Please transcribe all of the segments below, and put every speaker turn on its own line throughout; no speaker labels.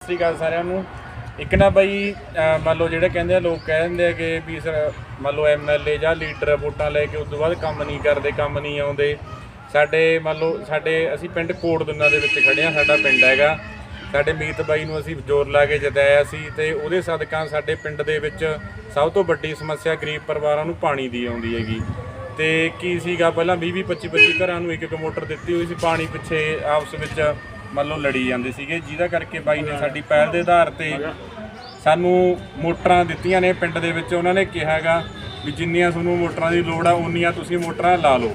ਸਤਿ ਸ਼੍ਰੀ ਅਕਾਲ ਸਾਰਿਆਂ ਨੂੰ। ਇੱਕ ਨਾ ਬਾਈ ਮੰਨ ਲਓ ਜਿਹੜੇ ਕਹਿੰਦੇ ਆ, ਲੋਕ ਕਹਿ ਦਿੰਦੇ ਆ ਕਿ ਵੀ ਸਰ, ਮੰਨ ਲਓ ਐਮਐਲਏ ਜਾਂ ਲੀਡਰ ਵੋਟਾਂ ਲੈ ਕੇ ਉਸ ਤੋਂ ਬਾਅਦ ਕੰਮ ਨਹੀਂ ਕਰਦੇ, ਕੰਮ ਨਹੀਂ ਆਉਂਦੇ। ਸਾਡੇ, ਮੰਨ ਲਓ ਸਾਡੇ, ਅਸੀਂ ਪਿੰਡ ਕੋਟ ਦੁੰਨਾ ਦੇ ਵਿੱਚ ਖੜੇ ਆ ਸਾਡਾ ਪਿੰਡ ਹੈਗਾ। ਸਾਡੇ ਮੀਤ ਬਾਈ ਨੂੰ ਅਸੀਂ ਜ਼ੋਰ ਲਾ ਕੇ ਜਤਾਇਆ ਸੀ ਤੇ ਉਹਦੇ ਸਦਕਾ ਸਾਡੇ ਪਿੰਡ ਦੇ ਵਿੱਚ ਸਭ ਤੋਂ ਵੱਡੀ ਸਮੱਸਿਆ ਗਰੀਬ ਪਰਿਵਾਰਾਂ ਨੂੰ ਪਾਣੀ ਦੀ ਆਉਂਦੀ ਹੈਗੀ। ਤੇ ਕੀ ਸੀਗਾ, ਪਹਿਲਾਂ 20 20 25 25 ਘਰਾਂ ਨੂੰ ਇੱਕ ਇੱਕ ਮੋਟਰ ਦਿੱਤੀ ਹੋਈ ਸੀ, ਪਾਣੀ ਪਿੱਛੇ ਆਪਸ ਵਿੱਚ ਮੰਨ ਲਓ ਲੜੀ ਜਾਂਦੇ ਸੀਗੇ, ਜਿਹਦਾ ਕਰਕੇ ਬਾਈ ਨੇ ਸਾਡੀ ਪਹਿਲ ਦੇ ਆਧਾਰ ਤੇ ਸਾਨੂੰ ਮੋਟਰਾਂ ਦਿੱਤੀਆਂ ਨੇ। ਪਿੰਡ ਦੇ ਵਿੱਚ ਉਹਨਾਂ ਨੇ ਕਿਹਾਗਾ ਵੀ ਜਿੰਨੀਆਂ ਤੁਹਾਨੂੰ ਮੋਟਰਾਂ ਦੀ ਲੋੜ ਆ, ਉਨੀਆਂ ਤੁਸੀਂ ਮੋਟਰਾਂ ਲਾ ਲਓ।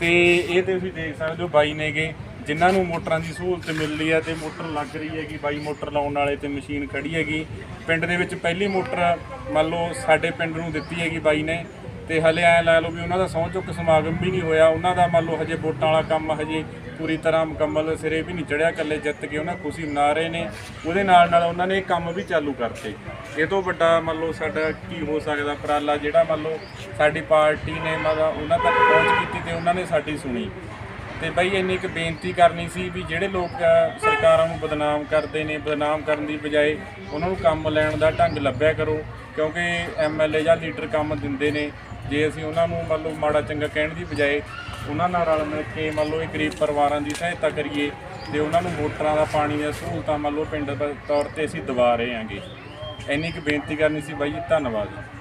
ਤੇ ਇਹ ਤੇ ਤੁਸੀਂ ਦੇਖ ਸਕਦੇ ਹੋ ਬਾਈ ਨੇਗੇ, ਜਿਨ੍ਹਾਂ ਨੂੰ ਮੋਟਰਾਂ ਦੀ ਸਹੂਲਤ ਮਿਲ ਰਹੀ ਹੈ ਤੇ ਮੋਟਰ ਲੱਗ ਰਹੀ ਹੈਗੀ, ਬਾਈ ਮੋਟਰ ਲਾਉਣ ਵਾਲੇ ਤੇ ਮਸ਼ੀਨ ਖੜੀ ਹੈਗੀ। ਪਿੰਡ ਦੇ ਵਿੱਚ ਪਹਿਲੀ ਮੋਟਰ ਮੰਨ ਲਓ ਸਾਡੇ ਪਿੰਡ ਨੂੰ ਦਿੱਤੀ ਹੈਗੀ ਬਾਈ ਨੇ। ਤੇ ਹਲੇ ਐ ਲਾ ਲਓ ਵੀ ਉਹਨਾਂ ਦਾ ਸਹੁੰ ਚੁੱਕ ਸਮਾਗਮ ਵੀ ਨਹੀਂ ਹੋਇਆ, ਉਹਨਾਂ ਦਾ ਮੰਨ ਲਓ ਹਜੇ ਵੋਟਾਂ ਵਾਲਾ ਕੰਮ ਹਜੇ ਪੂਰੀ ਤਰ੍ਹਾਂ ਮੁਕੰਮਲ ਸਿਰੇ ਵੀ ਨਹੀਂ ਚੜਿਆ, ਇਕੱਲੇ ਜਿੱਤ ਕੇ ਉਹਨਾਂ ਖੁਸ਼ੀ ਮਨਾ ਰਹੇ ਨੇ। ਉਹਦੇ ਨਾਲ ਨਾਲ ਉਹਨਾਂ ਨੇ ਇਹ ਕੰਮ ਵੀ ਚਾਲੂ ਕਰਤੇ। ਇਹ ਤੋਂ ਵੱਡਾ ਮੰਨ ਲਓ ਸਾਡਾ ਕੀ ਹੋ ਸਕਦਾ, ਉਪਰਾਲਾ ਜਿਹੜਾ ਮੰਨ ਲਓ ਸਾਡੀ ਪਾਰਟੀ ਨੇ ਮਤਲਬ ਉਹਨਾਂ ਤੱਕ ਪਹੁੰਚ ਕੀਤੀ ਤੇ ਉਹਨਾਂ ਨੇ ਸਾਡੀ ਸੁਣੀ। ਤੇ ਬਈ ਇੰਨੀ ਕੁ ਬੇਨਤੀ ਕਰਨੀ ਸੀ ਵੀ ਜਿਹੜੇ ਲੋਕ ਸਰਕਾਰਾਂ ਨੂੰ ਬਦਨਾਮ ਕਰਦੇ ਨੇ, ਬਦਨਾਮ ਕਰਨ ਦੀ ਬਜਾਏ ਉਹਨਾਂ ਨੂੰ ਕੰਮ ਲੈਣ ਦਾ ਢੰਗ ਲੱਭਿਆ ਕਰੋ। ਕਿਉਂਕਿ ਐਮਐਲਏ ਜਾਂ ਲੀਡਰ ਕੰਮ ਦਿੰਦੇ ਨੇ। ਜੇ ਅਸੀਂ ਉਹਨਾਂ ਨੂੰ ਮੰਨ ਲਓ ਮਾੜਾ ਚੰਗਾ ਕਹਿਣ ਦੀ ਬਜਾਏ ਉਹਨਾਂ ਨਾਲ ਰਲ ਮਿਲ ਕੇ ਮੰਨ ਲਓ ਇਹ ਗਰੀਬ ਪਰਿਵਾਰਾਂ ਦੀ ਸਹਾਇਤਾ ਕਰੀਏ ਤੇ ਉਹਨਾਂ ਨੂੰ ਮੋਟਰਾਂ ਦਾ ਪਾਣੀ ਦੀਆਂ ਸਹੂਲਤਾਂ ਮੰਨ ਲਓ ਪਿੰਡ ਤੌਰ ਤੇ ਅਸੀਂ ਦਵਾ ਰਹੇ ਹਾਂਗੇ। ਇੰਨੀ ਕੁ ਬੇਨਤੀ ਕਰਨੀ ਸੀ ਬਾਈ ਜੀ, ਧੰਨਵਾਦ ਜੀ।